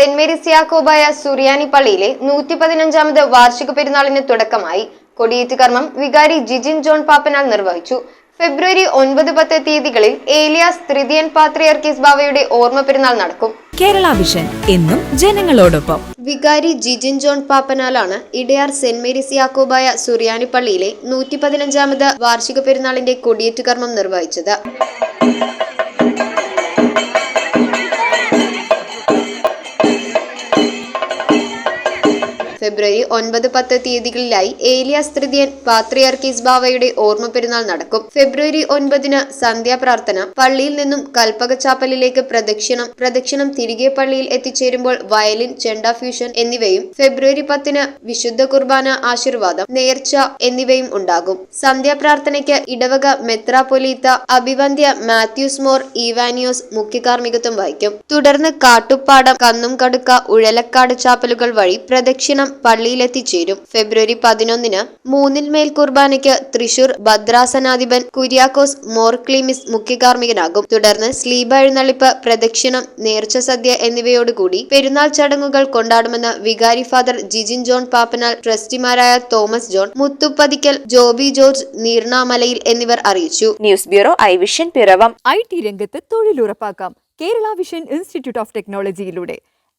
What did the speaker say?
Saint Mary's Yakobaya Suriyani പള്ളിയിലെ നൂറ്റി പതിനഞ്ചാമത് വാർഷിക പെരുന്നാളിന് തുടക്കമായി. കൊടിയേറ്റ് കർമ്മം വികാരി ജിജിൻ ജോൺ പാപ്പനാൽ നിർവഹിച്ചു. ഫെബ്രുവരി ഒൻപത് പത്ത് തീയതികളിൽ ഏലിയാസ് തൃതീയൻ പാത്രിയർക്കീസ് ബാവയുടെ ഓർമ്മ പെരുന്നാൾ നടക്കും. കേരള വിഷൻ എന്നും ജനങ്ങളോടൊപ്പം. വികാരി ജിജിൻ ജോൺ പാപ്പനാലാണ് ഇടയാർ സെന്റ് മേരീസ് യാക്കോബായ സുറിയാനി പള്ളിയിലെ നൂറ്റി പതിനഞ്ചാമത് വാർഷിക പെരുന്നാളിന്റെ കൊടിയേറ്റ് കർമ്മം നിർവഹിച്ചത്. ഫെബ്രുവരി ഒൻപത് പത്ത് തീയതികളിലായി ഏലിയാസ് സ്ത്രിതിയൻ പാത്രിയർക്കീസ് ബാവയുടെ ഓർമ്മ പെരുന്നാൾ നടക്കും. ഫെബ്രുവരി ഒൻപതിന് സന്ധ്യാപ്രാർത്ഥന പള്ളിയിൽ നിന്നും കൽപ്പകച്ചാപ്പലിലേക്ക് പ്രദക്ഷിണം പ്രദക്ഷിണം തിരികെ പള്ളിയിൽ എത്തിച്ചേരുമ്പോൾ വയലിൻ ചെണ്ട ഫ്യൂഷൻ എന്നിവയും ഫെബ്രുവരി പത്തിന് വിശുദ്ധ കുർബാന ആശീർവാദം നേർച്ച എന്നിവയും ഉണ്ടാകും. സന്ധ്യാപ്രാർത്ഥനയ്ക്ക് ഇടവക മെത്രാപൊലീത്ത അഭിവന്ധ്യ മാത്യൂസ് മോർ ഈവാനിയോസ് മുഖ്യകാർമ്മികത്വം വഹിക്കും. തുടർന്ന് കാട്ടുപ്പാടം കന്നും കടുക്ക ഉഴലക്കാട് ചാപ്പലുകൾ വഴി പ്രദക്ഷിണം പള്ളിയിലെത്തിച്ചേരും. ഫെബ്രുവരി പതിനൊന്നിന് മൂന്നിൽ മേൽ കുർബാനയ്ക്ക് തൃശൂർ ഭദ്രാസനാധിപൻ കുര്യാക്കോസ് മോർക്ലീമിസ് മുഖ്യകാർമ്മികനാകും. തുടർന്ന് സ്ലീബ എഴുന്നള്ളിപ്പ് പ്രദക്ഷിണം നേർച്ച സദ്യ എന്നിവയോടുകൂടി പെരുന്നാൾ ചടങ്ങുകൾ കൊണ്ടാടുമെന്ന് വികാരി father Jijin John പാപ്പനാൽ ട്രസ്റ്റിമാരായ Thomas John Muthuppathickal Joby George നീർണാമലയിൽ എന്നിവർ അറിയിച്ചു. News bureau I Vision Piravam. I T രംഗത്ത് തൊഴിലുറപ്പാക്കാം. Kerala vision institute of ടെക്നോളജിയിലൂടെ